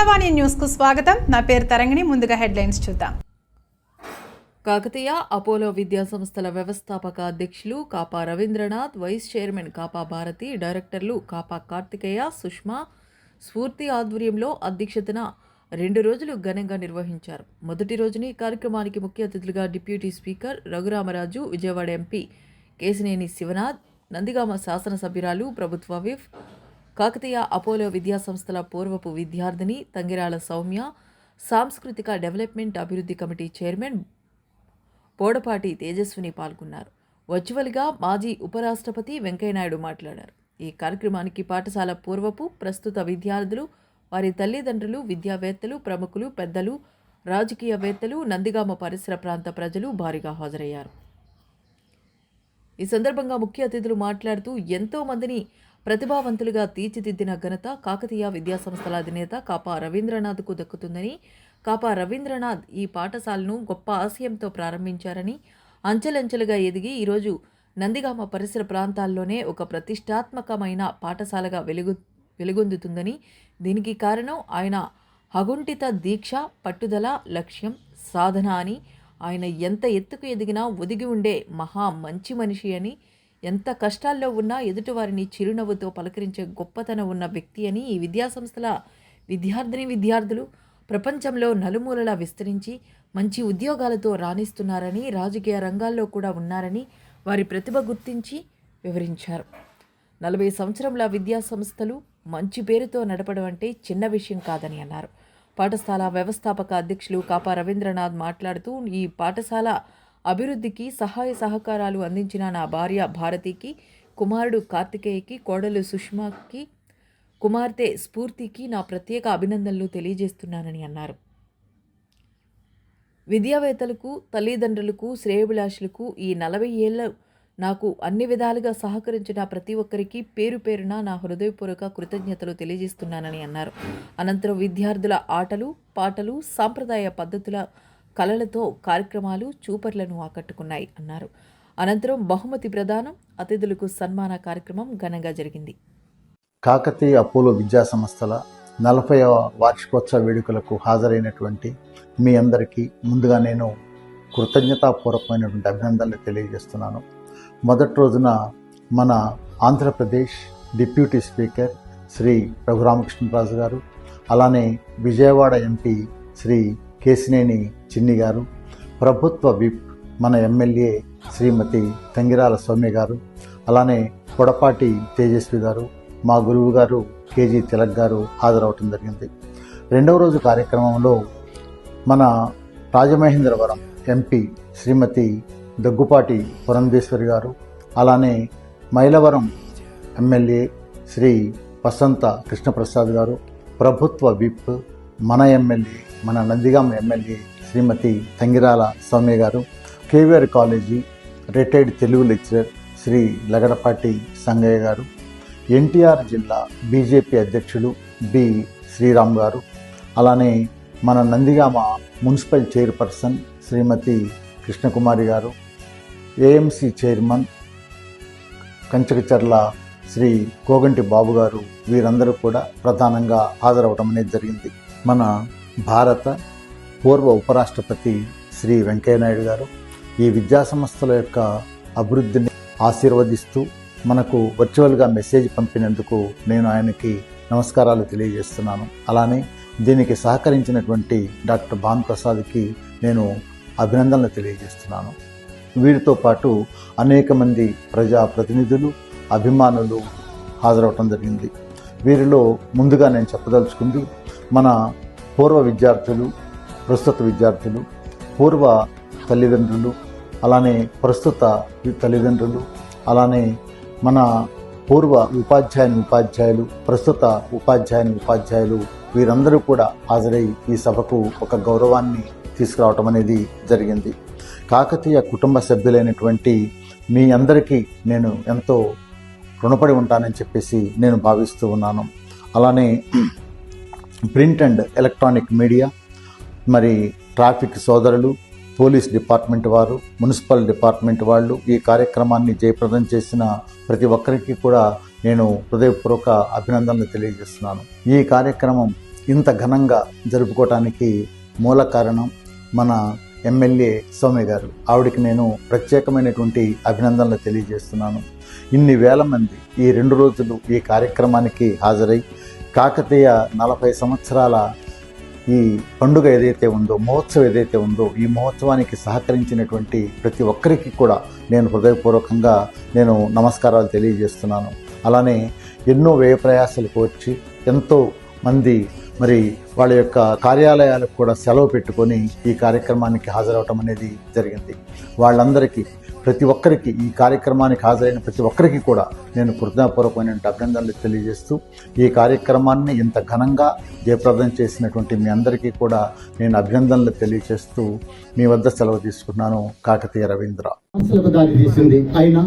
నమస్తే న్యూస్కు స్వాగతం. నా పేరు తరంగిణి. ముందుగా హెడ్లైన్స్ చూద్దాం. కాకతీయ అపోలో విద్యా సంస్థల వ్యవస్థాపక అధ్యక్షులు కాపా రవీంద్రనాథ్ వైస్ చైర్మన్ కాపా భారతి డైరెక్టర్లు కాపా కార్తికేయ సుష్మా స్ఫూర్తి ఆధ్వర్యంలో అధ్యక్షతన రెండు రోజులు ఘనంగా నిర్వహించారు. మొదటి రోజుని కార్యక్రమానికి ముఖ్య అతిథులుగా deputy speaker Raghuramaraju Vijayawada MP Kesineni Sivanath Nandigama శాసనసభ్యురాలు ప్రభుత్వ విఫ్ కాకతీయ అపోలో విద్యా సంస్థల పూర్వపు విద్యార్థిని తంగిరాల సౌమ్య సాంస్కృతిక డెవలప్మెంట్ అభివృద్ధి కమిటీ చైర్మన్ పోడపాటి తేజస్విని పాల్గొన్నారు. వర్చువల్గా మాజీ ఉపరాష్ట్రపతి వెంకయ్యనాయుడు మాట్లాడారు. ఈ కార్యక్రమానికి పాఠశాల పూర్వపు ప్రస్తుత విద్యార్థులు వారి తల్లిదండ్రులు విద్యావేత్తలు ప్రముఖులు పెద్దలు రాజకీయవేత్తలు నందిగామ పరిసర ప్రాంత ప్రజలు భారీగా హాజరయ్యారు. ఈ సందర్భంగా ముఖ్య అతిథులు మాట్లాడుతూ ఎంతో మందిని ప్రతిభావంతులుగా తీర్చిదిద్దిన ఘనత కాకతీయ విద్యాసంస్థల అధినేత కాపా రవీంద్రనాథ్కు దక్కుతుందని కాపా రవీంద్రనాథ్ ఈ పాఠశాలను గొప్ప ఆశయంతో ప్రారంభించారని అంచెలంచెలుగా ఎదిగి ఈరోజు నందిగామ పరిసర ప్రాంతాల్లోనే ఒక ప్రతిష్టాత్మకమైన పాఠశాలగా వెలుగు వెలుగొందుతుందని దీనికి కారణం ఆయన హగుంఠిత దీక్ష పట్టుదల లక్ష్యం సాధన అని ఆయన ఎంత ఎత్తుకు ఎదిగినా ఒదిగి ఉండే మహా మంచి మనిషి అని ఎంత కష్టాల్లో ఉన్నా ఎదుటివారిని చిరునవ్వుతో పలకరించే గొప్పతనం ఉన్న వ్యక్తి అని ఈ విద్యాసంస్థల విద్యార్థిని విద్యార్థులు ప్రపంచంలో నలుమూలలా విస్తరించి మంచి ఉద్యోగాలతో రాణిస్తున్నారని రాజకీయ రంగాల్లో కూడా ఉన్నారని వారి ప్రతిభ గుర్తించి వివరించారు. నలభై సంవత్సరంల విద్యాసంస్థలు మంచి పేరుతో నడపడం అంటే చిన్న విషయం కాదని అన్నారు. పాఠశాల వ్యవస్థాపక అధ్యక్షులు కాపా రవీంద్రనాథ్ మాట్లాడుతూ ఈ పాఠశాల అభివృద్ధికి సహాయ సహకారాలు అందించిన నా భార్య భారతికి కుమారుడు కార్తికేయకి కోడలు సుష్మాకి కుమార్తె స్ఫూర్తికి నా ప్రత్యేక అభినందనలు తెలియజేస్తున్నానని అన్నారు. విద్యావేత్తలకు తల్లిదండ్రులకు శ్రేయభిలాషులకు ఈ నలభై ఏళ్ళ నాకు అన్ని విధాలుగా సహకరించిన ప్రతి ఒక్కరికి పేరు పేరున నా హృదయపూర్వక కృతజ్ఞతలు తెలియజేస్తున్నానని అన్నారు. అనంతరం విద్యార్థుల ఆటలు పాటలు సాంప్రదాయ పద్ధతుల కళలతో కార్యక్రమాలు చూపర్లను ఆకట్టుకున్నాయి అన్నారు. అనంతరం బహుమతి ప్రదానం అతిథులకు సన్మాన కార్యక్రమం ఘనంగా జరిగింది. కాకతీయ అపోలో విద్యా సంస్థల నలభైవ వార్షికోత్సవ వేడుకలకు హాజరైనటువంటి మీ అందరికీ ముందుగా నేను కృతజ్ఞతాపూర్వకమైనటువంటి అభినందనలు తెలియజేస్తున్నాను. మొదటి రోజున మన ఆంధ్రప్రదేశ్ డిప్యూటీ స్పీకర్ శ్రీ రఘురామకృష్ణరాజు గారు అలానే విజయవాడ ఎంపీ శ్రీ కేసినేని చిన్ని గారు ప్రభుత్వ విప్ మన ఎమ్మెల్యే శ్రీమతి తంగిరాల సౌమ్య గారు అలానే పొడపాటి తేజస్వి గారు మా గురువు గారు కేజీ తిలక్ గారు హాజరవటం జరిగింది. రెండవ రోజు కార్యక్రమంలో మన రాజమహేంద్రవరం ఎంపీ శ్రీమతి దగ్గుపాటి పురంధేశ్వరి గారు అలానే మైలవరం ఎమ్మెల్యే శ్రీ వసంత కృష్ణప్రసాద్ గారు ప్రభుత్వ విప్ మన ఎమ్మెల్యే మన Nandigama MLA Shrimati Tangirala Soumya garu KVR college retired Telugu lecturer Shri Lagadapati Sangaiah garu NTR జిల్లా బీజేపీ అధ్యక్షులు బి శ్రీరామ్ గారు అలానే మన Nandigama municipal chairperson Shrimati Krishnakumari garu AMC chairman Kanchikacherla Shri Koganti Babu garu వీరందరూ కూడా ప్రధానంగా హాజరవడం అనేది జరిగింది. మన భారత పూర్వ ఉపరాష్ట్రపతి శ్రీ వెంకయ్యనాయుడు గారు ఈ విద్యా సంస్థల యొక్క అభివృద్ధిని ఆశీర్వదిస్తూ మనకు వర్చువల్గా మెసేజ్ పంపినందుకు నేను ఆయనకి నమస్కారాలు తెలియజేస్తున్నాను. అలానే దీనికి సహకరించినటువంటి డాక్టర్ భాన్ ప్రసాద్కి నేను అభినందనలు తెలియజేస్తున్నాను. వీరితో పాటు అనేక మంది ప్రజా ప్రతినిధులు అభిమానులు హాజరవటం జరిగింది. వీరిలో ముందుగా నేను చెప్పదలుచుకుంది మన పూర్వ విద్యార్థులు ప్రస్తుత విద్యార్థులు పూర్వ తల్లిదండ్రులు అలానే ప్రస్తుత తల్లిదండ్రులు అలానే మన పూర్వ ఉపాధ్యాయుని ఉపాధ్యాయులు ప్రస్తుత ఉపాధ్యాయుని ఉపాధ్యాయులు వీరందరూ కూడా హాజరై ఈ సభకు ఒక గౌరవాన్ని తీసుకురావటం అనేది జరిగింది. కాకతీయ కుటుంబ సభ్యులైనటువంటి మీ అందరికీ నేను ఎంతో రుణపడి ఉంటానని చెప్పేసి నేను భావిస్తూ ఉన్నాను. అలానే ప్రింట్ అండ్ ఎలక్ట్రానిక్ మీడియా మరి ట్రాఫిక్ సోదరులు పోలీస్ డిపార్ట్మెంట్ వారు మున్సిపల్ డిపార్ట్మెంట్ వాళ్ళు ఈ కార్యక్రమాన్ని జయప్రదం చేసిన ప్రతి ఒక్కరికి కూడా నేను హృదయపూర్వక అభినందనలు తెలియజేస్తున్నాను. ఈ కార్యక్రమం ఇంత ఘనంగా జరుపుకోవటానికి మూల కారణం మన ఎమ్మెల్యే సౌమ్య గారు. ఆవిడకి నేను ప్రత్యేకమైనటువంటి అభినందనలు తెలియజేస్తున్నాను. ఇన్ని వేల మంది ఈ రెండు రోజులు ఈ కార్యక్రమానికి హాజరై కాకతీయ నలభై సంవత్సరాల ఈ పండుగ ఏదైతే ఉందో మహోత్సవం ఏదైతే ఉందో ఈ మహోత్సవానికి సహకరించినటువంటి ప్రతి ఒక్కరికి కూడా నేను హృదయపూర్వకంగా నేను నమస్కారాలు తెలియజేస్తున్నాను. అలానే ఎన్నో వ్యయ ప్రయాసాలకు వచ్చి ఎంతో మంది మరి వాళ్ళ యొక్క కార్యాలయాలకు కూడా సెలవు పెట్టుకొని ఈ కార్యక్రమానికి హాజరవటం అనేది జరిగింది. వాళ్ళందరికీ ప్రతి ఒక్కరికి ఈ కార్యక్రమానికి హాజరైన ప్రతి ఒక్కరికి కూడా నేను కృతజ్ఞపూర్వకమైన అభినందనలు తెలియజేస్తూ ఈ కార్యక్రమాన్ని ఇంత ఘనంగా జయప్రదం చేసినటువంటి మీ అందరికీ కూడా నేను అభినందనలు తెలియజేస్తూ మీ వద్ద సెలవు తీసుకున్నాను. కాకతీయ రవీంద్ర. దారి తీసింది అయినా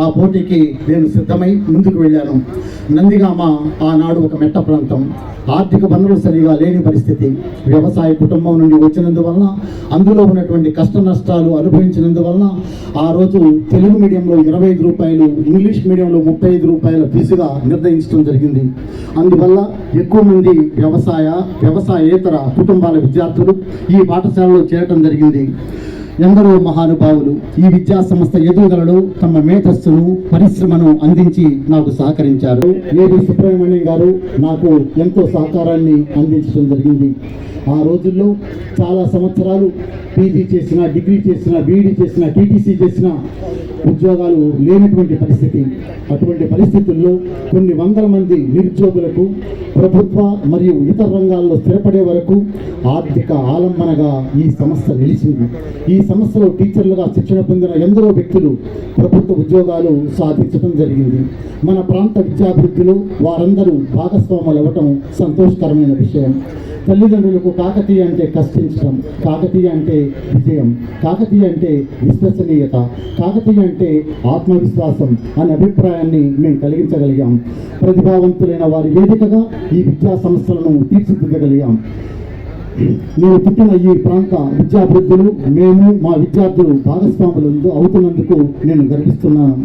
ఆ పోటీకి నేను సిద్ధమై ముందుకు వెళ్ళాను. నందిగామ ఆనాడు ఒక మెట్ట ప్రాంతం. ఆర్థిక వనరులు సరిగా లేని పరిస్థితి. వ్యవసాయ కుటుంబం నుండి వచ్చినందువలన అందులో ఉన్నటువంటి కష్ట నష్టాలు అనుభవించినందువలన ఆ రోజు తెలుగు మీడియంలో ఇరవై ఐదు రూపాయలు ఇంగ్లీష్ మీడియంలో ముప్పై ఐదు రూపాయల ఫీజుగా నిర్ణయించడం జరిగింది. అందువల్ల ఎక్కువ మంది వ్యవసాయ వ్యవసాయేతర కుటుంబాల విద్యార్థులు ఈ పాఠశాలలో చేరటం జరిగింది. ఎందరో మహానుభావులు ఈ విద్యా సంస్థ ఎదుగుదలలో తమ మేధస్సును పరిశ్రమను అందించి నాకు సహకరించారు. ఏది సుబ్రహ్మణ్యం గారు నాకు ఎంతో సహకారాన్ని అందించడం జరిగింది. ఆ రోజుల్లో చాలా సంవత్సరాలు పీజీ చేసిన డిగ్రీ చేసిన బీఈడి చేసిన టీటీసీ చేసిన ఉద్యోగాలు లేనటువంటి పరిస్థితి. అటువంటి పరిస్థితుల్లో కొన్ని వందల మంది నిరుద్యోగులకు ప్రభుత్వ మరియు ఇతర రంగాల్లో స్థిరపడే వరకు ఆర్థిక ఆలంబనగా ఈ సంస్థ నిలిచింది. ఈ సంస్థలో టీచర్లుగా శిక్షణ పొందిన ఎందరో వ్యక్తులు ప్రభుత్వ ఉద్యోగాలు సాధించడం జరిగింది. మన ప్రాంత విద్యాభివృద్ధిలో వారందరూ భాగస్వాములు అవ్వటం సంతోషకరమైన విషయం. తల్లిదండ్రులకు కాకతీయ అంటే కష్టించడం కాకతీయ అంటే విజయం కాకతీయ అంటే విశ్వసనీయత కాకతీయ అంటే ఆత్మవిశ్వాసం అనే అభిప్రాయాన్ని మేము కలిగించగలిగాం. ప్రతిభావంతులైన వారి వేదికగా ఈ విద్యా సంస్థలను తీర్చిదిద్దగలిగాం. నేను పుట్టిన ఈ ప్రాంత విద్యాభివృద్ధులు మేము మా విద్యార్థులు భాగస్వాములందు అవుతున్నందుకు నేను గర్విస్తున్నాను.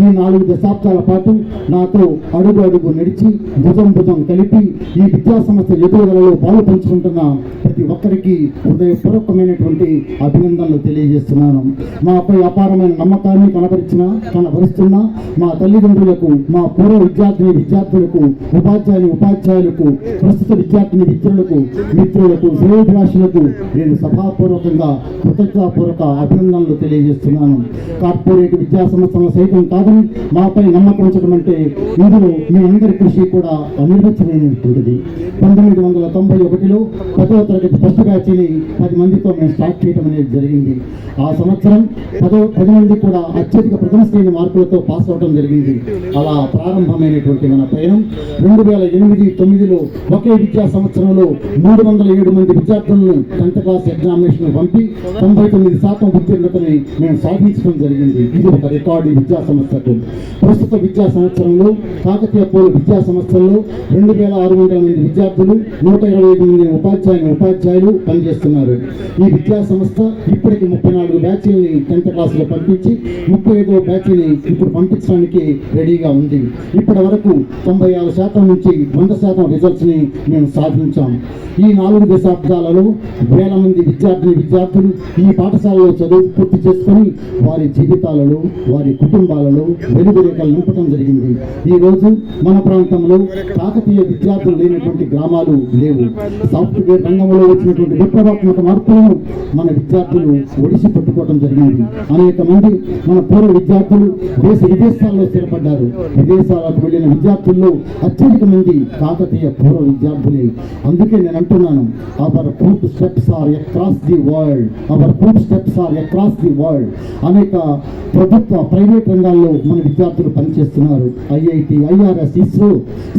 ఈ నాలుగు దశాబ్దాల పాటు నాతో అడుగు అడుగు నడిచి భుజం భుజం కలిపి ఈ విద్యా సంస్థ ఎదుగుదలలో పాలు పంచుకుంటున్న ప్రతి ఒక్కరికి హృదయపూర్వకమైనటువంటి అభినందనలు తెలియజేస్తున్నాను. మాపై అపారమైన నమ్మకాన్ని కనపరిచిన కనపరుస్తున్న మా తల్లిదండ్రులకు మా పూర్వ విద్యార్థిని విద్యార్థులకు ఉపాధ్యాయుని ఉపాధ్యాయులకు ప్రస్తుత విద్యార్థిని విద్యులకు మిత్రులకు శ్రేయోభిలాషులకు నేను సభాపూర్వకంగా కృతజ్ఞతాపూర్వక అభినందనలు తెలియజేస్తున్నాను. కార్పొరేట్ విద్యా సంస్థల సైతం కాదని మాపై నమ్మకం ఉంచడం అంటే ఇందులో మీ అందరి కృషి కూడా అనిర్వచనమైనటువంటిది పంతొమ్మిది వందల తొంభై ఒకటిలో పదవ తరగతి ఫస్ట్ బ్యాచ్ని పది మందితో మేము స్టార్ట్ చేయడం అనేది జరిగింది. ఆ సంవత్సరం పదో పది మంది కూడా అత్యధిక ప్రథమ శ్రేణి మార్కులతో పాస్ అవడం జరిగింది. అలా ప్రారంభమైనటువంటి మన ప్రయాణం. రెండు వేల ఎనిమిది తొమ్మిదిలో ఒకే విద్యా సంవత్సరంలో మూడు వందల ఏడు మంది విద్యార్థులను టెన్త్ క్లాస్ ఎగ్జామినేషన్ పంపి తొంభై తొమ్మిది శాతం ఉత్తీర్ణతని మేము సాధించడం జరిగింది. ఇది ఒక రికార్డు విద్యా సంస్థకు. ప్రస్తుత విద్యా సంవత్సరంలో కాకతీయ పూర్వ విద్యా సంస్థల్లో రెండు వేల ఆరు వందల మంది విద్యార్థులు నూట ఇరవై ఐదు మంది ఉపాధ్యాయులు ఉపాధ్యాయులు పనిచేస్తున్నారు. ఈ విద్యా సంస్థ ఇప్పటికి ముప్పై నాలుగు బ్యాచ్ల్ని టెన్త్ క్లాసులో పంపించి ముప్పై ఐదో బ్యాచ్ని ఇప్పుడు పంపించడానికి రెడీగా ఉంది. ఇప్పటి వరకు తొంభై ఆరు శాతం నుంచి వంద శాతం రిజల్ట్స్ని మేము సాధించాం. ఈ నాలుగు దశాబ్దాలలో వేల మంది విద్యార్థిని విద్యార్థులు ఈ పాఠశాలలో చదువు పూర్తి చేసుకొని వారి జీవితాలలో వారి కుటుంబాలలో వెలుగు రేఖలు నింపడం జరిగింది ఈరోజు మన ప్రాంతంలో కాకతీయ విద్యార్థులు లేనటువంటి గ్రామాలు లేవు. సాఫ్ట్వేర్ రంగంలో వచ్చినటువంటి విప్లవాత్మక మార్పులను మన విద్యార్థులు ఒడిసి పట్టుకోవడం జరిగింది. అనేక మంది మన పూర్వ విద్యార్థులు దేశ విదేశాల్లో స్థిరపడ్డారు. విదేశాలకు వెళ్ళిన విద్యార్థుల్లో అత్యధిక మంది కాకతీయ పూర్వ విద్యార్థులే. అందుకే నేను అంటున్నాను our footsteps are across the world our footsteps are across the world అనేక ప్రభుత్వ ప్రైవేట్ రంగాల్లో మన విద్యార్థులు పనిచేస్తున్నారు. ఐఐటి ఐఆర్ఎస్ ఇస్రో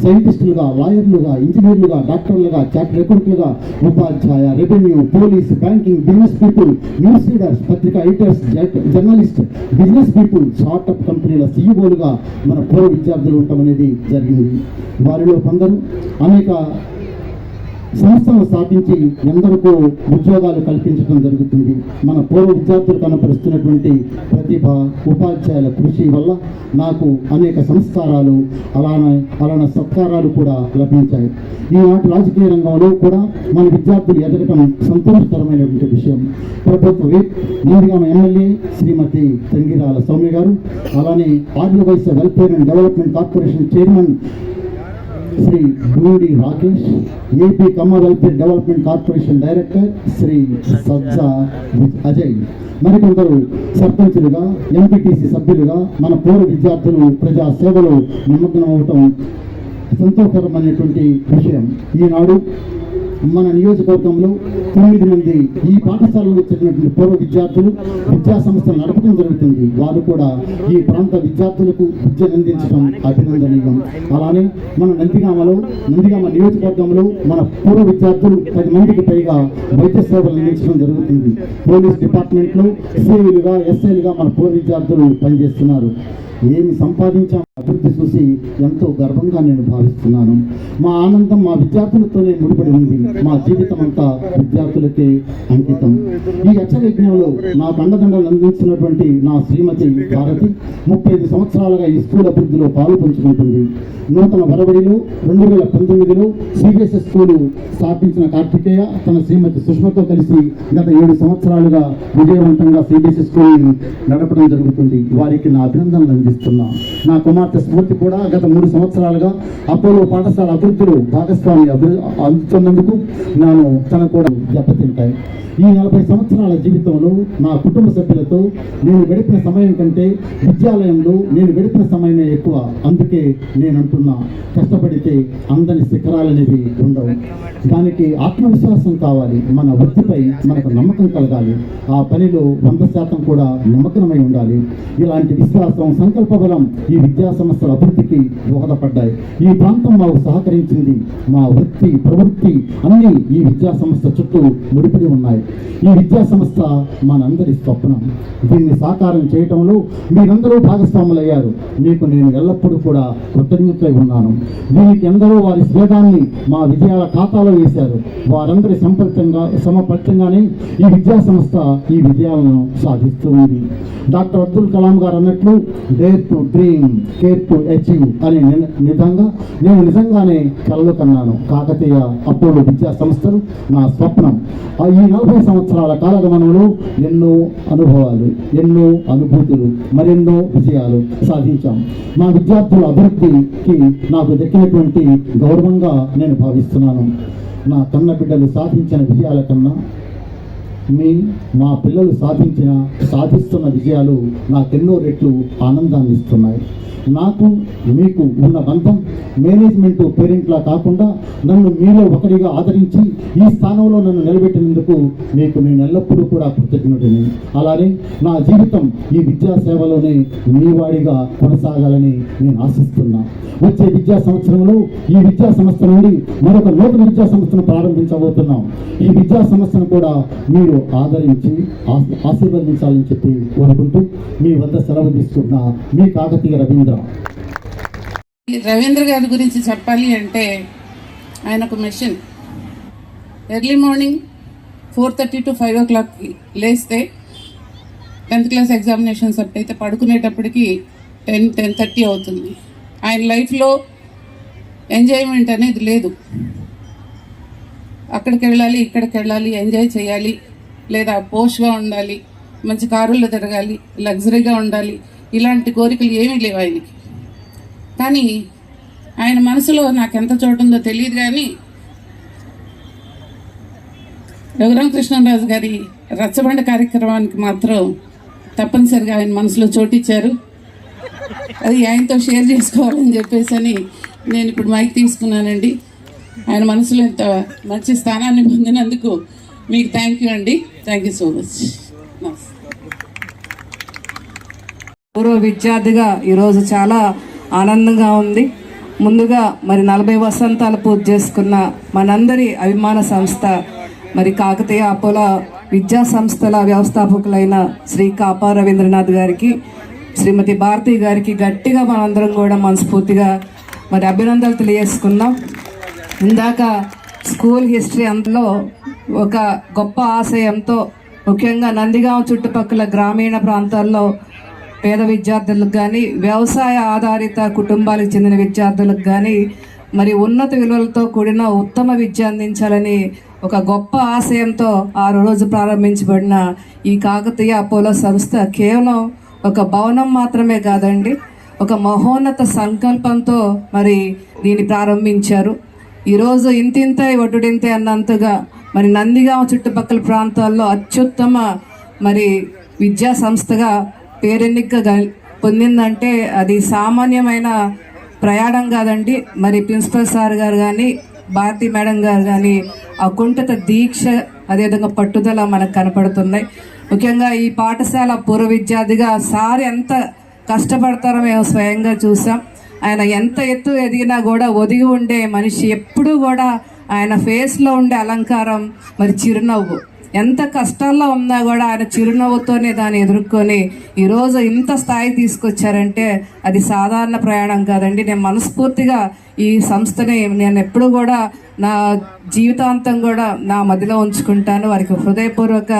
సైంటిస్టులుగా లాయర్లుగా ఇంజనీర్లుగా డాక్టర్లుగా చార్టెడ్ అకౌంట్లుగా ఉపాధ్యాయ revenue police banking business people news readers పత్రికా editors journalist business people startup కంపెనీల సీఈఓలుగా మన పూర్వ విద్యార్థులు ఉండటం అనేది జరిగింది. వారిలో కొందరు అనేక సంస్థను స్థాపించి ఎందరికో ఉద్యోగాలు కల్పించడం జరుగుతుంది. మన పూర్వ విద్యార్థులు కనపరుస్తున్నటువంటి ప్రతిభ ఉపాధ్యాయుల కృషి వల్ల నాకు అనేక సంస్కారాలు అలానే అలానే సత్కారాలు కూడా లభించాయి. ఈనాటి రాజకీయ రంగంలో కూడా మన విద్యార్థులు ఎదగటం సంతోషకరమైనటువంటి విషయం. ప్రభుత్వ విప్ నీరుగామ ఎమ్మెల్యే శ్రీమతి తంగిరాల సౌమ్య గారు అలానే Aryavaishya welfare and development corporation chairman Shri Gudi Rakesh AP Kamma welfare development corporation director Shri Sajja Ajay. మరికొందరు సర్పంచులుగా ఎంపీటీసీ సభ్యులుగా మన పూర్వ విద్యార్థులు ప్రజా సేవలో నిమగ్నం అవటం సంతోషకరమైనటువంటి విషయం. ఈనాడు మన నియోజకవర్గంలో తొమ్మిది మంది ఈ పాఠశాలలో చదివినటువంటి పూర్వ విద్యార్థులు విద్యా సంస్థలు నడపడం జరుగుతుంది. వారు కూడా ఈ ప్రాంత విద్యార్థులకు విద్యను అందించడం అభినందనీయం. అలానే మన నందిగామలో నందిగామ నియోజకవర్గంలో మన పూర్వ విద్యార్థులు పది మందికి పైగా వైద్య సేవలు అందించడం జరుగుతుంది. పోలీస్ డిపార్ట్మెంట్లో సిఐలుగా ఎస్ఐలుగా మన పూర్వ విద్యార్థులు పనిచేస్తున్నారు. ఏమి సంపాదించాము అభివృద్ధి చూసి ఎంతో గర్వంగా నేను భావిస్తున్నాను. మా ఆనందం మా విద్యార్థులతోనే ముడిపడి ఉంది. మా జీవితం అంతా విద్యార్థులకే అంకితం. ఈ యజ్ఞంలో నా దండదండలు అందించినటువంటి నా శ్రీమతి భారతి ముప్పై ఐదు సంవత్సరాలుగా ఈ స్కూల్ అభివృద్ధిలో పాలు పంచుకుంటుంది. నూతన వరవడిలో రెండు వేల పంతొమ్మిదిలో సిబిఎస్ఈ స్కూలు స్థాపించిన కార్తికేయ తన శ్రీమతి సుష్మతో కలిసి గత ఏడు సంవత్సరాలుగా విజయవంతంగా సిబిఎస్ఈ స్కూల్ నడపడం జరుగుతుంది. వారికి నా అభినందనలు అభినందిస్తున్నా నా కుమార్తె స్ఫూర్తి కూడా గత మూడు సంవత్సరాలుగా అపోలో పాఠశాల అభివృద్ధిలో భాగస్వామి అభి అందుతున్నందుకు నన్ను తన కూడా దెబ్బతింటాయి. ఈ నలభై సంవత్సరాల జీవితంలో నా కుటుంబ సభ్యులతో నేను గడిపిన సమయం కంటే విద్యాలయంలో నేను గడిపిన సమయమే ఎక్కువ. అందుకే నేను అంటున్నా కష్టపడితే అందని శిఖరాలనేవి ఉండవు. దానికి ఆత్మవిశ్వాసం కావాలి. మన వృత్తిపై మనకు నమ్మకం కలగాలి. ఆ పనిలో వంద శాతం కూడా నిమగ్నమై ఉండాలి. ఇలాంటి విశ్వాసం సంకల్ప బలం ఈ విద్యా సంస్థల అభివృద్ధికి దోహదపడ్డాయి. ఈ ప్రాంతం మాకు సహకరించింది. మా వృత్తి ప్రవృత్తి అన్నీ ఈ విద్యా సంస్థ చుట్టూ ముడిపడి ఉన్నాయి. ఈ విద్యా సంస్థ మనందరి స్వప్నం. దీన్ని సాకారం చేయటంలో మీరందరూ భాగస్వాములయ్యారు. మీకు నేను ఎల్లప్పుడూ కూడా కృతజ్ఞతలై ఉన్నాను. దీనికి ఎందరో వారి స్వేదాన్ని మా విజయాల ఖాతాలో వేశారు. వారందరి సంపర్కంగా సమపక్షంగానే ఈ విద్యా సంస్థ ఈ విజయాలను సాధిస్తూ ఉంది. డాక్టర్ అబ్దుల్ కలాం గారు అన్నట్లు dare to dream care to achieve అనే నిజంగా నేను నిజంగానే కలలు కన్నాను. కాకతీయ అప్పుడు విద్యా సంస్థలు నా స్వప్నం. ఈ నలభై సంవత్సరాల కాలగమనంలో ఎన్నో అనుభవాలు ఎన్నో అనుభూతులు మరెన్నో విజయాలు సాధించాం. మా విద్యార్థుల అభివృద్ధికి నాకు దక్కినటువంటి గౌరవంగా నేను భావిస్తున్నాను. నా కన్న బిడ్డలు సాధించిన విజయాల కన్నా మీ మా పిల్లలు సాధించిన సాధిస్తున్న విజయాలు నాకెన్నో రెట్లు ఆనందాన్ని ఇస్తున్నాయి. నాకు మీకు ఉన్న బంధం మేనేజ్మెంట్ పేరెంట్లా కాకుండా నన్ను మీలో ఒకరిగా ఆదరించి ఈ స్థానంలో నన్ను నిలబెట్టినందుకు మీకు నేను ఎల్లప్పుడూ కూడా కృతజ్ఞుడిని. అలానే నా జీవితం ఈ విద్యా సేవలోనే మీ వాడిగా కొనసాగాలని నేను ఆశిస్తున్నా. వచ్చే విద్యా సంవత్సరంలో ఈ విద్యా సంస్థ నుండి మరొక నూతన విద్యా సంస్థను ప్రారంభించబోతున్నాం. ఈ విద్యా సంస్థను కూడా మీరు ఆదరించి ఆశీర్వదించాలని చెప్పి కోరుకుంటూ మీ వద్ద సెలవు తీసుకున్న మీ కాకతీయ రవీంద్ర. రవీంద్ర గారి గురించి చెప్పాలి అంటే ఆయన ఒక machine. Early morning four thirty to five ఓ క్లాక్కి లేస్తే టెన్త్ క్లాస్ ఎగ్జామినేషన్స్ అప్పుడైతే పడుకునేటప్పటికి టెన్ టెన్ థర్టీ అవుతుంది. ఆయన లైఫ్లో ఎంజాయ్మెంట్ అనేది లేదు. అక్కడికి వెళ్ళాలి ఇక్కడికి వెళ్ళాలి ఎంజాయ్ చేయాలి. లేదా పోష్గా ఉండాలి మంచి కారుల్లో తిరగాలి లగ్జరీగా ఉండాలి ఇలాంటి కోరికలు ఏమీ లేవు ఆయనకి. కానీ ఆయన మనసులో నాకు ఎంత చోటు ఉందో తెలియదు కానీ రఘురామకృష్ణరాజు గారి రచ్చబండ కార్యక్రమానికి మాత్రం తప్పనిసరిగా ఆయన మనసులో చోటిచ్చారు అది ఆయనతో షేర్ చేసుకోవాలని చెప్పేసి అని నేను ఇప్పుడు మైక్ తీసుకున్నానండి. ఆయన మనసులో ఇంత మంచి స్థానాన్ని పొందినందుకు మీకు థ్యాంక్ యూ అండి. థ్యాంక్ యూ సో మచ్ పూర్వ విద్యార్థిగా ఈరోజు చాలా ఆనందంగా ఉంది. ముందుగా మరి నలభై వసంతాలు పూర్తి చేసుకున్న మనందరి అభిమాన సంస్థ మరి కాకతీయ అపోలో విద్యా సంస్థల వ్యవస్థాపకులైన శ్రీ కాపా రవీంద్రనాథ్ గారికి శ్రీమతి భారతి గారికి గట్టిగా మనందరం కూడా మనస్ఫూర్తిగా మరి అభినందనలు తెలియజేసుకున్నాం. ఇందాక స్కూల్ హిస్టరీ అంతలో ఒక గొప్ప ఆశయంతో ముఖ్యంగా నందిగాం చుట్టుపక్కల గ్రామీణ ప్రాంతాల్లో పేద విద్యార్థులకు కానీ వ్యవసాయ ఆధారిత కుటుంబాలకు చెందిన విద్యార్థులకు కానీ మరి ఉన్నత విలువలతో కూడిన ఉత్తమ విద్య అందించాలని ఒక గొప్ప ఆశయంతో ఆ రోజు ప్రారంభించబడిన ఈ కాకతీయ అపోలో సంస్థ కేవలం ఒక భవనం మాత్రమే కాదండి ఒక మహోన్నత సంకల్పంతో మరి దీన్ని ప్రారంభించారు. ఈరోజు ఇంతింత ఒడ్డుడింతే అన్నంతగా మరి నందిగామ చుట్టుపక్కల ప్రాంతాల్లో అత్యుత్తమ మరి విద్యా సంస్థగా పేరెన్నిక పొందిందంటే అది సామాన్యమైన ప్రయాణం కాదండి. మరి ప్రిన్సిపల్ సార్ గారు కానీ భారతి మేడం గారు కానీ ఆ దీక్ష అదేవిధంగా పట్టుదల మనకు కనపడుతున్నాయి. ముఖ్యంగా ఈ పాఠశాల పూర్వ విద్యార్థిగా సార్ ఎంత కష్టపడతారో మేము స్వయంగా చూసాం. ఆయన ఎంత ఎత్తు ఎదిగినా కూడా ఒదిగి ఉండే మనిషి ఎప్పుడూ కూడా ఆయన ఫేస్లో ఉండే అలంకారం మరి చిరునవ్వు. ఎంత కష్టాల్లో ఉన్నా కూడా ఆయన చిరునవ్వుతోనే దాన్ని ఎదుర్కొని ఈరోజు ఇంత స్థాయి తీసుకొచ్చారంటే అది సాధారణ ప్రయాణం కాదండి. నేను మనస్ఫూర్తిగా ఈ సంస్థని నేను ఎప్పుడు కూడా నా జీవితాంతం కూడా నా మదిలో ఉంచుకుంటాను. వారికి హృదయపూర్వక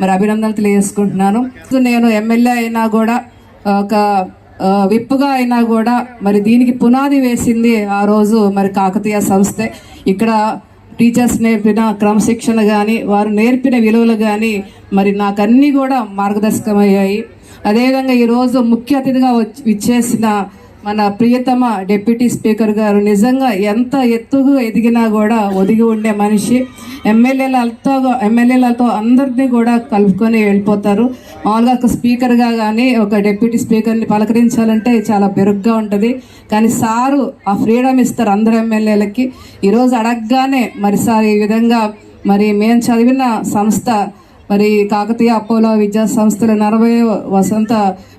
మరి అభినందనలు తెలియజేసుకుంటున్నాను. నేను ఎమ్మెల్యే అయినా కూడా ఒక విప్పుగా అయినా కూడా మరి దీనికి పునాది వేసింది ఆ రోజు మరి కాకతీయ సంస్థే. ఇక్కడ టీచర్స్ నేర్పిన క్రమశిక్షణ కానీ వారు నేర్పిన విలువలు కానీ మరి నాకు అన్నీ కూడా మార్గదర్శకమయ్యాయి. అదేవిధంగా ఈరోజు ముఖ్య అతిథిగా వచ్చి ఇచ్చేసిన మన ప్రియతమ డిప్యూటీ స్పీకర్ గారు నిజంగా ఎంత ఎత్తుగా ఎదిగినా కూడా ఒదిగి ఉండే మనిషి. ఎమ్మెల్యేలతో ఎమ్మెల్యేలతో అందరినీ కూడా కలుపుకొని వెళ్ళిపోతారు. మామూలుగా ఒక స్పీకర్గా కానీ ఒక డిప్యూటీ స్పీకర్ని పలకరించాలంటే చాలా బెరుగ్గా ఉంటుంది. కానీ సారు ఆ ఫ్రీడమ్ ఇస్తారు అందరు ఎమ్మెల్యేలకి. ఈరోజు అడగగానే మరి సార్ ఈ విధంగా మరి మేము చదివిన సంస్థ మరి కాకతీయ అపోలో విద్యా సంస్థలు నలభై వసంత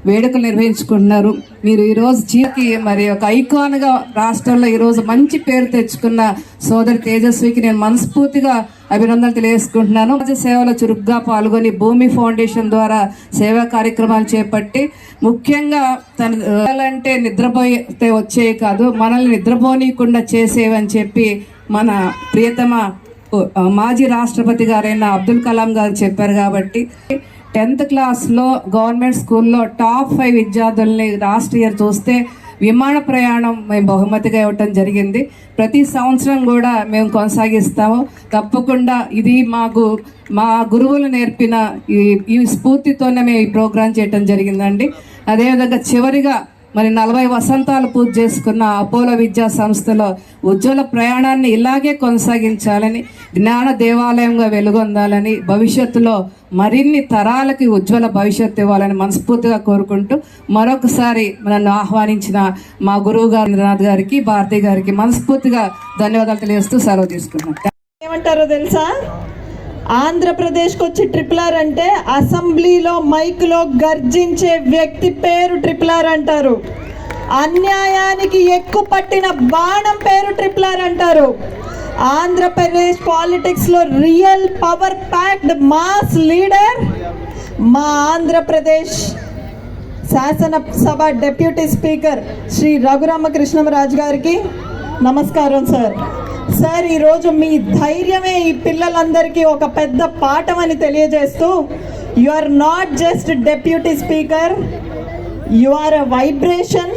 వేడుకలు నిర్వహించుకుంటున్నారు. మీరు ఈరోజు చీకి మరి ఒక ఐకాన్గా రాష్ట్రంలో ఈరోజు మంచి పేరు తెచ్చుకున్న సోదరి తేజస్వికి నేను మనస్ఫూర్తిగా అభినందనలు తెలియజేసుకుంటున్నాను. సేవలో చురుగ్గా పాల్గొని భూమి ఫౌండేషన్ ద్వారా సేవా కార్యక్రమాలు చేపట్టి ముఖ్యంగా తన అంటే నిద్రపోతే వచ్చేవి కాదు మనల్ని నిద్రపోనీయకుండా చేసేవని చెప్పి మన ప్రియతమ మాజీ రాష్ట్రపతి గారైన అబ్దుల్ కలాం గారు చెప్పారు కాబట్టి టెన్త్ క్లాస్లో గవర్నమెంట్ స్కూల్లో టాప్ ఫైవ్ విద్యార్థుల్ని లాస్ట్ ఇయర్ చూస్తే విమాన ప్రయాణం మేము బహుమతిగా ఇవ్వటం జరిగింది. ప్రతి సంవత్సరం కూడా మేము కొనసాగిస్తాము. తప్పకుండా ఇది మాకు మా గురువులు నేర్పిన ఈ ఈ స్ఫూర్తితోనే మేము ఈ ప్రోగ్రాం చేయటం జరిగిందండి. అదేవిధంగా చివరిగా మరి నలభై వసంతాలు పూజ చేసుకున్న అపోలో విద్యా సంస్థలో ఉజ్వల ప్రయాణాన్ని ఇలాగే కొనసాగించాలని జ్ఞాన దేవాలయంగా వెలుగొందాలని భవిష్యత్తులో మరిన్ని తరాలకి ఉజ్వల భవిష్యత్తు ఇవ్వాలని మనస్ఫూర్తిగా కోరుకుంటూ మరొకసారి నన్ను ఆహ్వానించిన మా గురువు గారు గారికి భారతి గారికి మనస్ఫూర్తిగా ధన్యవాదాలు తెలియజేస్తూ సెలవు తీసుకున్నాం ఏమంటారో తెలుసా? ఆంధ్రప్రదేశ్కి వచ్చి ట్రిపుల్ ఆర్ అంటే అసెంబ్లీలో మైక్లో గర్జించే వ్యక్తి పేరు ట్రిపుల్ ఆర్ అంటారు. అన్యాయానికి ఎక్కువ పట్టిన బాణం పేరు ట్రిపుల్ ఆర్ అంటారు. ఆంధ్రప్రదేశ్ పాలిటిక్స్లో real power packed mass leader మా ఆంధ్రప్రదేశ్ శాసనసభ డెప్యూటీ స్పీకర్ శ్రీ రఘురామకృష్ణరాజు గారికి నమస్కారం సార్. సార్ ఈరోజు మీ ధైర్యమే ఈ పిల్లలందరికీ ఒక పెద్ద పాఠం అని తెలియజేస్తూ you are not just deputy speaker you are a vibration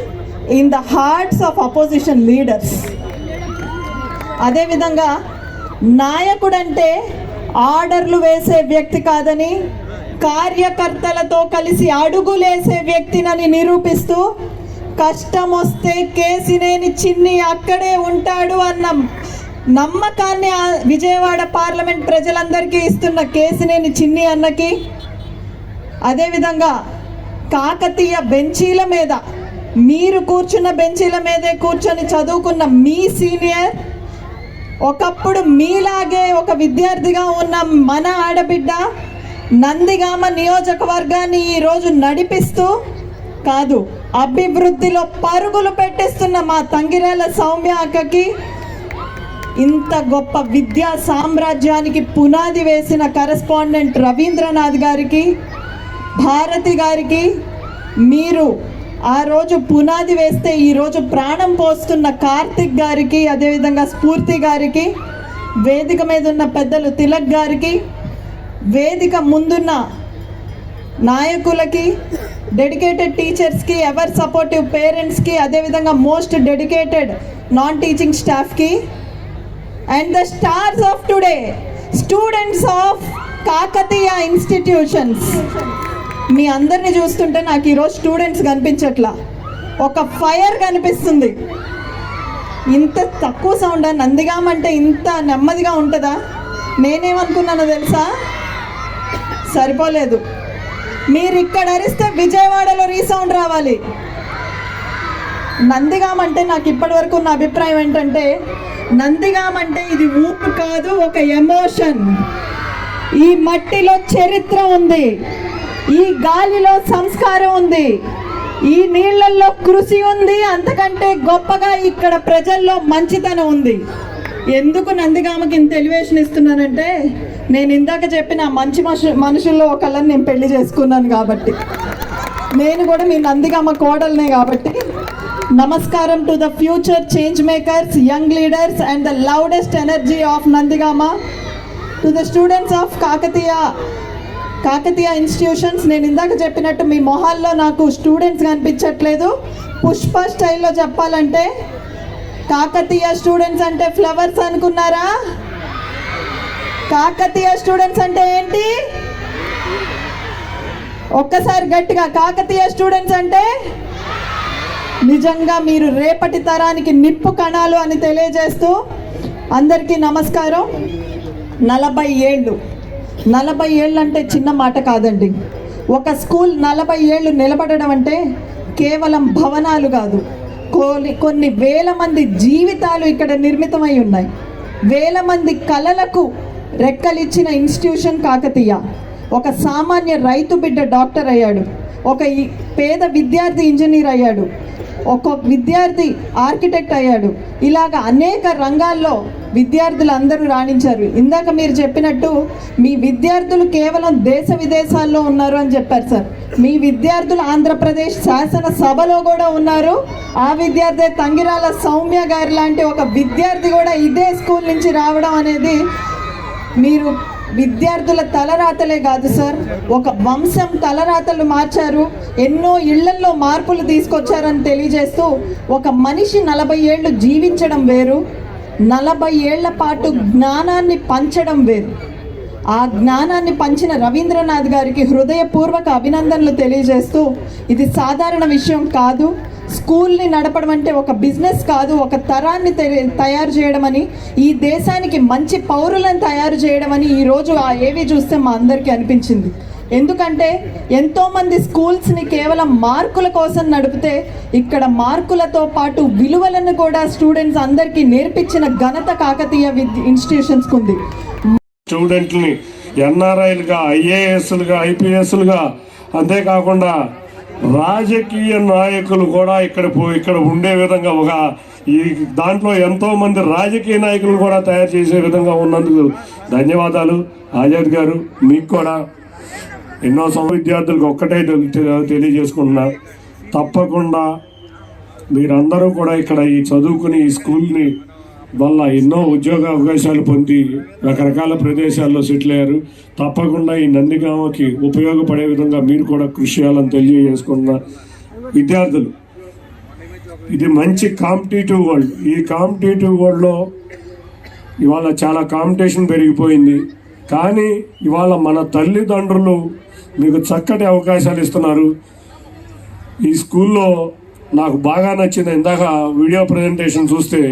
in the hearts of opposition leaders అదేవిధంగా నాయకుడంటే ఆర్డర్లు వేసే వ్యక్తి కాదని కార్యకర్తలతో కలిసి అడుగులేసే వ్యక్తినని నిరూపిస్తూ కష్టం వస్తే కేసినేని చిన్ని అక్కడే ఉంటాడు అన్న నమ్మకాన్ని విజయవాడ పార్లమెంట్ ప్రజలందరికీ ఇస్తున్న కేసినేని చిన్ని అన్నకి అదేవిధంగా కాకతీయ బెంచీల మీద మీరు కూర్చున్న బెంచీల మీదే కూర్చొని చదువుకున్న మీ సీనియర్ ఒకప్పుడు మీలాగే ఒక విద్యార్థిగా ఉన్న మన ఆడబిడ్డ నందిగామ నియోజకవర్గాన్ని ఈరోజు నడిపిస్తూ కాదు అభివృద్ధిలో పరుగులు పెట్టేస్తున్న మా తంగిరాల సౌమ్య అక్కకి ఇంత గొప్ప విద్యా సామ్రాజ్యానికి పునాది వేసిన కరెస్పాండెంట్ రవీంద్రనాథ్ గారికి భారతి గారికి మీరు ఆ రోజు పునాది వేస్తే ఈరోజు ప్రాణం పోస్తున్న కార్తిక్ గారికి అదేవిధంగా స్ఫూర్తి గారికి వేదిక మీద ఉన్న పెద్దలు తిలక్ గారికి వేదిక ముందున్న నాయకులకి డెడికేటెడ్ టీచర్స్కి ఎవర్ సపోర్టివ్ పేరెంట్స్కి అదేవిధంగా మోస్ట్ డెడికేటెడ్ నాన్ టీచింగ్ స్టాఫ్కి and the stars of today students of Kakatiya institutions మీ అందరిని చూస్తుంటే నాకు ఈరోజు స్టూడెంట్స్ కనిపించట్లా. ఒక ఫైర్ కనిపిస్తుంది. ఇంత తక్కువ సౌండ్ నందిగాం అంటే ఇంత నెమ్మదిగా ఉంటుందా? నేనేమనుకున్నానో తెలుసా? సరిపోలేదు. మీరు ఇక్కడ అరిస్తే విజయవాడలో రీసౌండ్ రావాలి. నందిగాం అంటే నాకు ఇప్పటి వరకు ఉన్న అభిప్రాయం ఏంటంటే నందిగాం అంటే ఇది ఊపు కాదు ఒక ఎమోషన్. ఈ మట్టిలో చరిత్ర ఉంది. ఈ గాలిలో సంస్కారం ఉంది. ఈ నీళ్ళల్లో కృషి ఉంది. అంతకంటే గొప్పగా ఇక్కడ ప్రజల్లో మంచితనం ఉంది. ఎందుకు నందిగామకి ఇంత ఎలివేషన్ ఇస్తున్నానంటే నేను ఇందాక చెప్పిన మంచి మనుషు మనుషుల్లో ఒకళ్ళని నేను పెళ్ళి చేసుకున్నాను కాబట్టి. నేను కూడా మీ నందిగామ కోడలనే కాబట్టి. నమస్కారం to the future change makers young leaders and the loudest energy of Nandigama. To the students of Kakatiya Kakatiya institutions నేను ఇందాక చెప్పినట్టు మీ మొహాల్లో నాకు స్టూడెంట్స్ కనిపించట్లేదు. పుష్ప స్టైల్లో చెప్పాలంటే కాకతీయ స్టూడెంట్స్ అంటే ఫ్లవర్స్ అనుకున్నారా? కాకతీయ స్టూడెంట్స్ అంటే ఏంటి? ఒక్కసారి గట్టిగా కాకతీయ స్టూడెంట్స్ అంటే నిజంగా మీరు రేపటి తరానికి నిప్పు కణాలు అని తెలియజేస్తూ అందరికీ నమస్కారం. నలభై ఏళ్ళు. నలభై ఏళ్ళు అంటే చిన్న మాట కాదండి. ఒక స్కూల్ నలభై ఏళ్ళు నిలబడడం అంటే కేవలం భవనాలు కాదు. కొన్ని కొన్ని వేల మంది జీవితాలు ఇక్కడ నిర్మితమై ఉన్నాయి. వేల మంది కళలకు రెక్కలిచ్చిన ఇన్స్టిట్యూషన్ కాకతీయ. ఒక సామాన్య రైతు బిడ్డ డాక్టర్ అయ్యాడు. ఒక పేద విద్యార్థి ఇంజనీర్ అయ్యాడు. ఒక విద్యార్థి ఆర్కిటెక్ట్ అయ్యాడు. ఇలాగ అనేక రంగాల్లో విద్యార్థులు అందరూ రాణించారు. ఇందాక మీరు చెప్పినట్టు మీ విద్యార్థులు కేవలం దేశ విదేశాల్లో ఉన్నారు అని చెప్పారు సార్. మీ విద్యార్థులు ఆంధ్రప్రదేశ్ శాసన సభలో కూడా ఉన్నారు. ఆ విద్యార్థి తంగిరాల సౌమ్య గారి లాంటి ఒక విద్యార్థి కూడా ఇదే స్కూల్ నుంచి రావడం అనేది మీరు విద్యార్థుల తలరాతలే కాదు సార్. ఒక వంశం తలరాతలు మార్చారు. ఎన్నో ఇళ్ళల్లో మార్పులు తీసుకొచ్చారని తెలియజేస్తూ ఒక మనిషి నలభై ఏళ్ళు జీవించడం వేరు. నలభై ఏళ్ళ పాటు జ్ఞానాన్ని పంచడం వేరు. ఆ జ్ఞానాన్ని పంచిన రవీంద్రనాథ్ గారికి హృదయపూర్వక అభినందనలు తెలియజేస్తూ ఇది సాధారణ విషయం కాదు. స్కూల్ని నడపడం అంటే ఒక బిజినెస్ కాదు ఒక తరాన్ని తయారు చేయడం అని ఈ దేశానికి మంచి పౌరులను తయారు చేయడం అని ఈరోజు ఆ ఏవి చూస్తే మా అందరికీ అనిపించింది. ఎందుకంటే ఎంతోమంది స్కూల్స్ని కేవలం మార్కుల కోసం నడిపితే ఇక్కడ మార్కులతో పాటు విలువలను కూడా స్టూడెంట్స్ అందరికీ నేర్పించిన ఘనత కాకతీయ విద్య ఇన్స్టిట్యూషన్స్కి ఉంది. స్టూడెంట్ని ఎన్ఆర్ఐలుగా ఐఏఎస్లుగా ఐపీఎస్లుగా అంతేకాకుండా రాజకీయ నాయకులు కూడా ఇక్కడ పో- ఇక్కడ ఉండే విధంగా ఒక ఈ దాంట్లో ఎంతో మంది రాజకీయ నాయకులు కూడా తయారు చేసే విధంగా ఉన్నందుకు ధన్యవాదాలు. ఆజాద్ గారు మీకు కూడా ఎన్నో సమ విద్యార్థులకు ఒక్కటే తెలి- తెలియజేసుకుంటున్నా. తప్పకుండా మీరందరూ కూడా ఇక్కడ ఈ చదువుకుని ఈ స్కూల్ని వల్ల ఎన్నో ఉద్యోగ అవకాశాలు పొంది రకరకాల ప్రదేశాల్లో సెటిల్ అయ్యారు. తప్పకుండా ఈ నందిగామకి ఉపయోగపడే విధంగా మీరు కూడా కృషి చేయాలని తెలియజేసుకున్న విద్యార్థులు. ఇది మంచి కాంపిటేటివ్ వరల్డ్. ఈ కాంపిటేటివ్ వరల్డ్లో ఇవాళ చాలా కాంపిటీషన్ పెరిగిపోయింది. కానీ ఇవాళ మన తల్లిదండ్రులు మీకు చక్కటి అవకాశాలు ఇస్తున్నారు. ఈ స్కూల్లో నాకు బాగా నచ్చింది. ఇందాక వీడియో ప్రజెంటేషన్ చూస్తే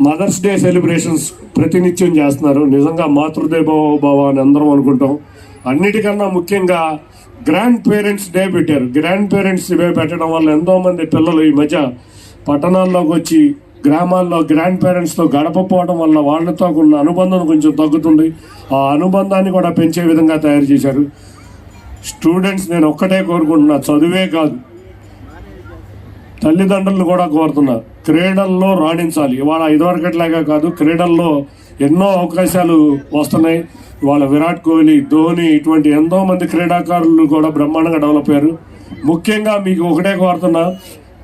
మదర్స్ డే సెలబ్రేషన్స్ ప్రతినిత్యం చేస్తున్నారు. నిజంగా మాతృదే భవ అని అందరం అనుకుంటాం. అన్నిటికన్నా ముఖ్యంగా గ్రాండ్ పేరెంట్స్ డే పెట్టారు. గ్రాండ్ పేరెంట్స్ డే పెట్టడం వల్ల ఎంతోమంది పిల్లలు ఈ మధ్య పట్టణాల్లోకి వచ్చి గ్రామాల్లో గ్రాండ్ పేరెంట్స్తో గడపపోవడం వల్ల వాళ్ళతో ఉన్న అనుబంధం కొంచెం తగ్గుతుంది. ఆ అనుబంధాన్ని కూడా పెంచే విధంగా తయారు చేశారు. స్టూడెంట్స్ నేను ఒక్కటే కోరుకుంటున్నా చదువే కాదు. తల్లిదండ్రులు కూడా కోరుతున్నారు క్రీడల్లో రాణించాలి. ఇవాళ ఇదివరకట్లాగా కాదు క్రీడల్లో ఎన్నో అవకాశాలు వస్తున్నాయి. ఇవాళ విరాట్ కోహ్లీ ధోని ఇటువంటి ఎంతో మంది క్రీడాకారులు కూడా బ్రహ్మాండంగా డెవలప్ అయ్యారు. ముఖ్యంగా మీకు ఒకటే కోరుతున్నా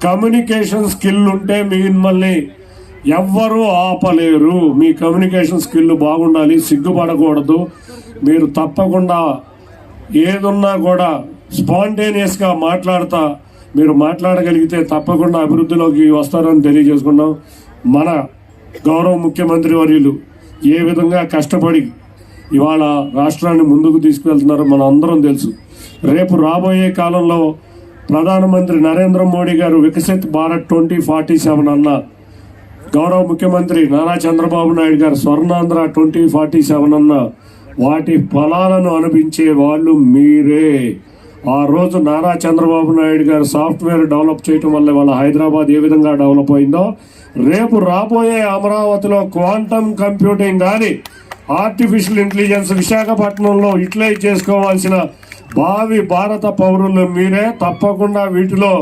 కమ్యూనికేషన్ స్కిల్ ఉంటే మిమ్మల్ని ఎవ్వరూ ఆపలేరు. మీ కమ్యూనికేషన్ స్కిల్ బాగుండాలి సిగ్గుపడకూడదు. మీరు తప్పకుండా ఏదున్నా కూడా స్పాంటేనియస్గా మాట్లాడతా మీరు మాట్లాడగలిగితే తప్పకుండా అభివృద్ధిలోకి వస్తారని తెలియజేసుకున్నాం. మన గౌరవ ముఖ్యమంత్రి వర్యులు ఏ విధంగా కష్టపడి ఇవాళ రాష్ట్రాన్ని ముందుకు తీసుకువెళ్తున్నారో మన అందరం తెలుసు. రేపు రాబోయే కాలంలో ప్రధానమంత్రి Narendra Modi garu Viksit Bharat twenty forty seven అన్న గౌరవ ముఖ్యమంత్రి నారా చంద్రబాబు నాయుడు గారు స్వర్ణాంధ్ర ట్వంటీ ఫార్టీ సెవెన్ అన్న వాటి ఫలాలను అనిపించే వాళ్ళు మీరే. ఆ రోజు నారా చంద్రబాబు నాయుడు గారు సాఫ్ట్వేర్ డెవలప్ చేయటం వల్ల వాళ్ళ హైదరాబాద్ ఏ విధంగా డెవలప్ అయిందో రేపు రాబోయే అమరావతిలో క్వాంటమ్ కంప్యూటింగ్ కానీ ఆర్టిఫిషియల్ ఇంటెలిజెన్స్ విశాఖపట్నంలో యూటిలైజ్ చేసుకోవాల్సిన భావి భారత పౌరులు మీరే తప్పకుండా వీటిలో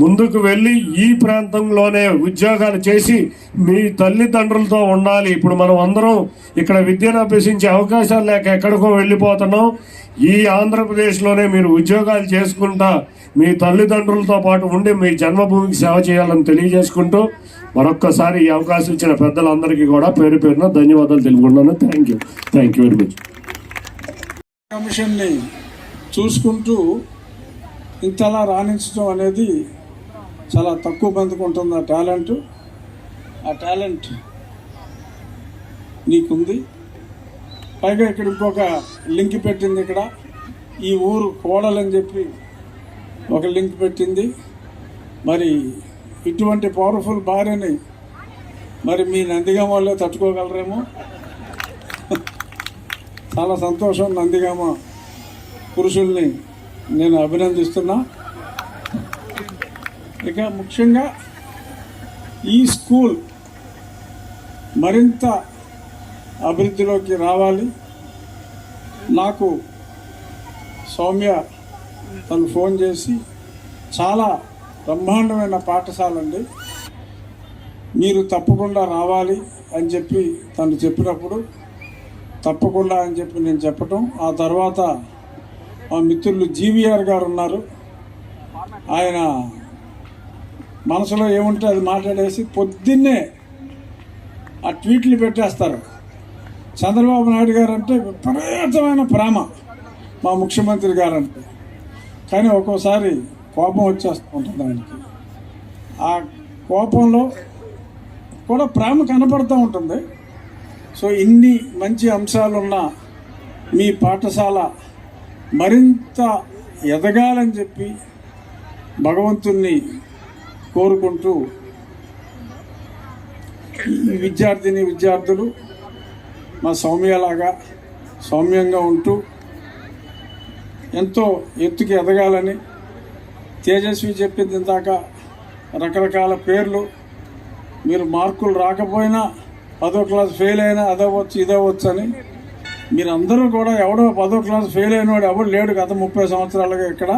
ముందుకు వెళ్ళి ఈ ప్రాంతంలోనే ఉద్యోగాలు చేసి మీ తల్లిదండ్రులతో ఉండాలి. ఇప్పుడు మనం అందరం ఇక్కడ విద్యను అభ్యసించే అవకాశాలు లేక ఎక్కడికో వెళ్ళిపోతున్నాం. ఈ ఆంధ్రప్రదేశ్లోనే మీరు ఉద్యోగాలు చేసుకుంటా మీ తల్లిదండ్రులతో పాటు ఉండి మీ జన్మభూమికి సేవ చేయాలని తెలియజేసుకుంటూ మరొక్కసారి ఈ అవకాశం ఇచ్చిన పెద్దలందరికీ కూడా పేరు పేరున ధన్యవాదాలు తెలుపుకుంటున్నాను. Thank you thank you very much కమిషన్ని చూసుకుంటూ ఇంతలా రాణించడం అనేది చాలా తక్కువ మందికి ఉంటుంది ఆ టాలెంట్. ఆ టాలెంట్ నీకుంది. పైగా ఇక్కడ ఇంకొక లింక్ పెట్టింది ఇక్కడ. ఈ ఊరు కోడలని చెప్పి ఒక లింక్ పెట్టింది. మరి ఇటువంటి పవర్ఫుల్ భార్యని మరి మీ నందిగామ వాళ్ళే తట్టుకోగలరేమో? చాలా సంతోషం నందిగామ పురుషుల్ని నేను అభినందిస్తున్నా. ఇక ముఖ్యంగా ఈ స్కూల్ మరింత అభివృద్ధిలోకి రావాలి. నాకు సౌమ్య తను ఫోన్ చేసి చాలా బ్రహ్మాండమైన పాఠశాల అండి మీరు తప్పకుండా రావాలి అని చెప్పి తను చెప్పినప్పుడు తప్పకుండా అని చెప్పి నేను చెప్పటం. ఆ తర్వాత మా మిత్రులు జీవీఆర్ గారు ఉన్నారు. ఆయన మనసులో ఏముంటే అది మాట్లాడేసి పొద్దున్నే ఆ ట్వీట్లు పెట్టేస్తారు. చంద్రబాబు నాయుడు గారు అంటే విపరీతమైన ప్రేమ మా ముఖ్యమంత్రి గారు అంటే కానీ ఒక్కోసారి కోపం వచ్చేస్తూ ఉంటుంది ఆయనకి. ఆ కోపంలో కూడా ప్రేమ కనపడుతూ ఉంటుంది. సో ఇన్ని మంచి అంశాలున్న మీ పాఠశాల మరింత ఎదగాలని చెప్పి భగవంతుణ్ణి కోరుకుంటూ ఈ విద్యార్థిని విద్యార్థులు మా సౌమ్యలాగా సౌమ్యంగా ఉంటూ ఎంతో ఎత్తుకి ఎదగాలని తేజస్వి చెప్పింది ఇందాక రకరకాల పేర్లు. మీరు మార్కులు రాకపోయినా పదో క్లాస్ ఫెయిల్ అయినా అదవచ్చు ఇదవచ్చు అని మీరందరూ కూడా ఎవడో పదో క్లాస్ ఫెయిల్ అయినవాడు ఎవడు లేడు గత ముప్పై సంవత్సరాలుగా ఇక్కడ.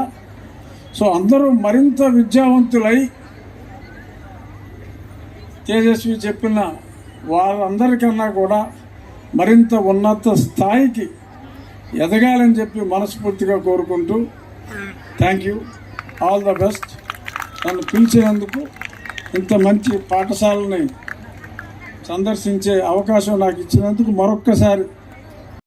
సో అందరూ మరింత విద్యావంతులై తేజస్వి చెప్పిన వారందరికన్నా కూడా మరింత ఉన్నత స్థాయికి ఎదగాలని చెప్పి మనస్ఫూర్తిగా కోరుకుంటూ thank you all the best నన్ను పిలిచినందుకు ఇంత మంచి పాఠశాలని సందర్శించే అవకాశం నాకు ఇచ్చినందుకు మరొక్కసారి